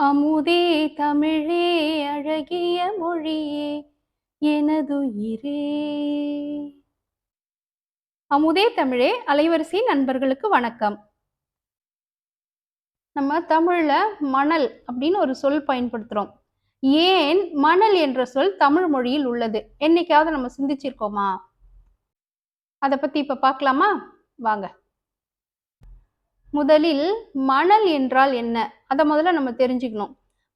அமுதே தமிழே அழகிய மொழியே எனதுயிரே. அமுதே தமிழே அலைவரிசை நண்பர்களுக்கு வணக்கம். நம்ம தமிழ்ல மணல் அப்படின்னு ஒரு சொல் பயன்படுத்துறோம். ஏன் மணல் என்ற சொல் தமிழ் மொழியில் உள்ளது? என்னைக்காவது நம்ம சிந்திச்சிருக்கோமா? அதை பத்தி இப்ப பார்க்கலாமா? வாங்க. முதலில் மணல் என்றால் என்ன? அதை முதல்ல நம்ம தெரிஞ்சுக்கணும்.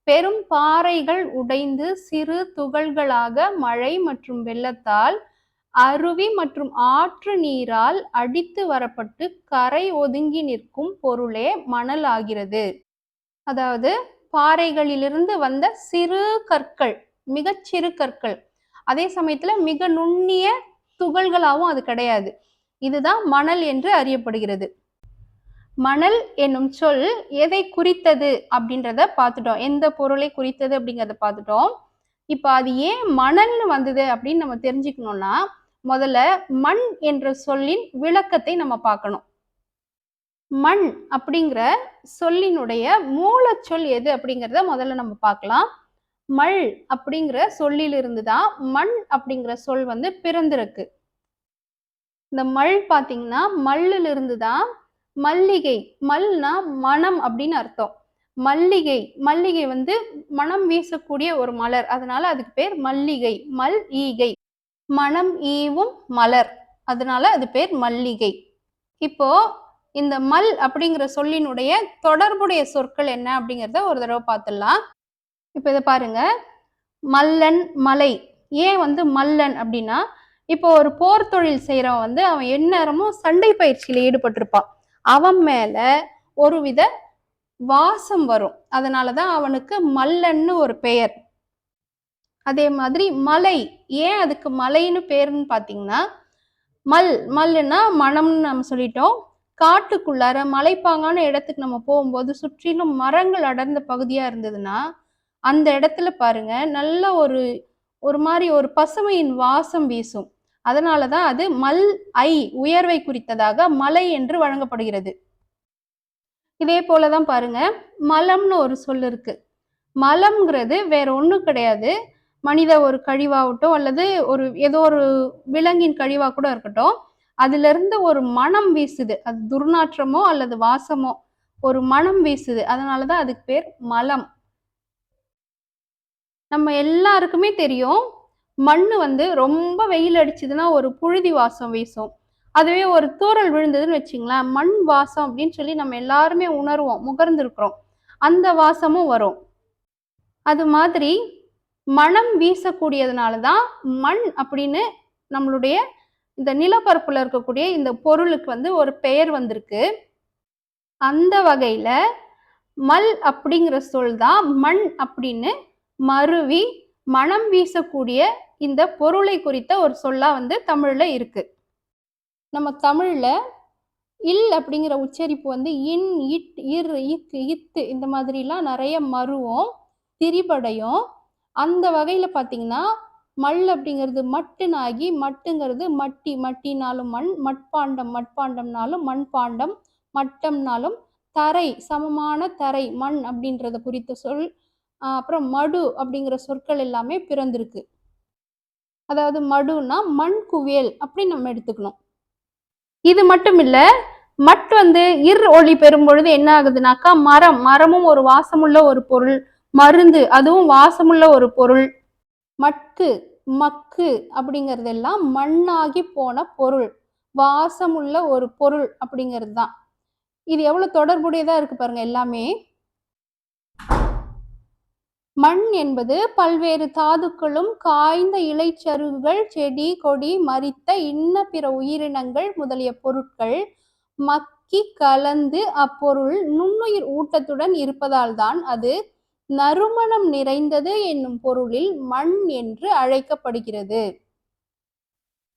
பெரும் பாறைகள் உடைந்து சிறு துகள்களாக மழை மற்றும் வெள்ளத்தால் அருவி மற்றும் ஆற்று நீரால் அடித்து வரப்பட்டு கரை ஒதுங்கி நிற்கும் பொருளே மணல் ஆகிறது. அதாவது பாறைகளிலிருந்து வந்த சிறு கற்கள் மிகச்சிறு கற்கள். அதே சமயத்துல மிக நுண்ணிய துகள்களாகவும் அது கிடையாது. இதுதான் மணல் என்று அறியப்படுகிறது. மணல் என்னும் சொல் எதை குறித்தது அப்படின்றத பார்த்துட்டோம். எந்த பொருளை குறித்தது அப்படிங்கிறத பார்த்துட்டோம். இப்போ அது ஏன் மணல்னு வந்தது அப்படின்னு நம்ம தெரிஞ்சுக்கணும்னா முதல்ல மண் என்ற சொல்லின் விளக்கத்தை நம்ம பார்க்கணும். மண் அப்படிங்கிற சொல்லினுடைய மூலச்சொல் எது அப்படிங்கிறத முதல்ல நம்ம பார்க்கலாம். மல் அப்படிங்கிற சொல்லிலிருந்து தான் மண் அப்படிங்கிற சொல் வந்து பிறந்திருக்கு. இந்த மல் பார்த்தீங்கன்னா மல்லிலிருந்து தான் மல்லிகை மல்னா மனம் அப்படின்னு அர்த்தம். மல்லிகை மல்லிகை வந்து மனம் வீசக்கூடிய ஒரு மலர். அதனால அதுக்கு பேர் மல்லிகை மல் ஈகை. மனம் ஈவும் மலர். அதனால அது பேர் மல்லிகை. இப்போ இந்த மல் அப்படிங்கிற சொல்லினுடைய தொடர்புடைய சொற்கள் என்ன அப்படிங்கிறத ஒரு தடவை பார்த்துடலாம். இப்போ இதை பாருங்க. மல்லன் மலை. ஏன் வந்து மல்லன் அப்படின்னா இப்போ ஒரு போர் தொழில் செய்கிறவன் வந்து அவன் எந்நேரமும் சண்டை பயிற்சியில் ஈடுபட்டிருப்பான். அவன் மேல ஒரு வித வாசம் வரும். அதனாலதான் அவனுக்கு மல்லன்னு ஒரு பெயர். அதே மாதிரி மலை ஏன் அதுக்கு மலைன்னு பேருன்னு பாத்தீங்கன்னா மல் மல்லுன்னா மனம்னு நம்ம சொல்லிட்டோம். காட்டுக்குள்ளார மலைப்பாங்கான இடத்துக்கு நம்ம போகும்போது சுற்றிலும் மரங்கள் அடர்ந்த பகுதியா இருந்ததுன்னா அந்த இடத்துல பாருங்க நல்ல ஒரு ஒரு மாதிரி ஒரு பசுமையின் வாசம் வீசும். அதனாலதான் அது மல் ஐ உயர்வை குறித்ததாக மலை என்று வழங்கப்படுகிறது. இதே போலதான் பாருங்க மலம்னு ஒரு சொல் இருக்கு. மலம்ங்கிறது வேற ஒன்றும் கிடையாது. மனித ஒரு கழிவாகட்டும் அல்லது ஒரு ஏதோ ஒரு விலங்கின் கழிவா கூட இருக்கட்டும் அதுல இருந்து ஒரு மனம் வீசுது. அது துர்நாற்றமோ அல்லது வாசமோ ஒரு மனம் வீசுது. அதனாலதான் அதுக்கு பேர் மலம். நம்ம எல்லாருக்குமே தெரியும் மண் வந்து ரொம்ப வெயில் அடிச்சதுன்னா ஒரு புழுதி வாசம் வீசும். அதுவே ஒரு தூரல் விழுந்ததுன்னு வச்சுங்களேன் மண் வாசம் அப்படின்னு சொல்லி நம்ம எல்லாருமே உணர்வோம் முகர்ந்துருக்குறோம். அந்த வாசமும் வரும். அது மாதிரி மனம் வீசக்கூடியதுனால தான் மண் அப்படின்னு நம்மளுடைய இந்த நிலப்பரப்புல இருக்கக்கூடிய இந்த பொருளுக்கு வந்து ஒரு பெயர் வந்திருக்கு. அந்த வகையில மல் அப்படிங்கிற சொல் தான் மண் அப்படின்னு மருவி மனம் வீசக்கூடிய இந்த பொருளை குறித்த ஒரு சொல்லா வந்து தமிழ்ல இருக்கு. நம்ம தமிழ்ல இல் அப்படிங்கிற உச்சரிப்பு வந்து இன் இட் இர் இக் இத்து இந்த மாதிரிலாம் நிறைய மருவும் திரிபடையும். அந்த வகையில் பார்த்தீங்கன்னா மல் அப்படிங்கிறது மட்டுனாகி மட்டுங்கிறது மட்டி மட்டினாலும் மண் மட்பாண்டம் மட்பாண்டம்னாலும் மண்பாண்டம் மட்டம்னாலும் தரை சமமான தரை மண் அப்படின்றத குறித்த சொல் அப்புறம் மடு அப்படிங்கிற சொற்கள் எல்லாமே பிறந்திருக்கு. அதாவது மடுனா மண் குவியல் அப்படின்னு நம்ம எடுத்துக்கணும். இது மட்டும் இல்ல மட் வந்து இர் ஒளி பெறும் பொழுது என்ன ஆகுதுனாக்கா மரம் மரமும் ஒரு வாசமுள்ள ஒரு பொருள் மருந்து அதுவும் வாசமுள்ள ஒரு பொருள் மட்கு மக்கு அப்படிங்கறதெல்லாம் மண்ணாகி போன பொருள் வாசமுள்ள ஒரு பொருள் அப்படிங்கிறது தான் இது எவ்வளவு தொடர்புடையதா இருக்கு பாருங்க எல்லாமே. மண் என்பது பல்வேறு தாதுக்களும் காய்ந்த இலைச்சருகுகள் செடி கொடி மரித்த இன்ன பிற உயிரினங்கள் முதலிய பொருட்கள். மக்கி கலந்து அப்பொருள் நுண்ணுயிர் ஊட்டத்துடன் இருப்பதால் தான் அது நறுமணம் நிறைந்தது என்னும் பொருளில் மண் என்று அழைக்கப்படுகிறது.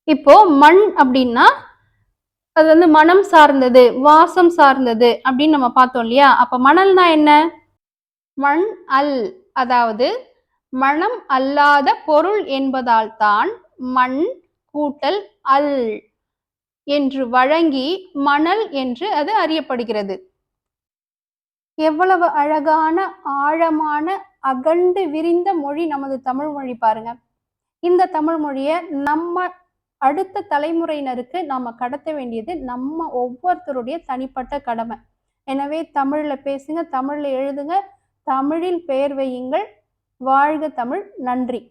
இப்போ மண் அப்படின்னா அது வந்து மனம் சார்ந்தது வாசம் சார்ந்தது அப்படின்னு நம்ம பார்த்தோம் இல்லையா? அப்ப மணல்னா என்ன? மண் அல். அதாவது மனம் அல்லாத பொருள் என்பதால் தான் மண் கூட்டல் அல் என்று வழங்கி மணல் என்று அது அறியப்படுகிறது. எவ்வளவு அழகான ஆழமான அகண்டு விரிந்த மொழி நமது தமிழ் மொழி பாருங்க. இந்த தமிழ் மொழியை நம்ம அடுத்த தலைமுறையினருக்கு நாம கடத்த வேண்டியது நம்ம ஒவ்வொருத்தருடைய தனிப்பட்ட கடமை. எனவே தமிழ்ல பேசுங்க தமிழ்ல எழுதுங்க தமிழில் பெயர் வையுங்கள். வாழ்க தமிழ். நன்றி.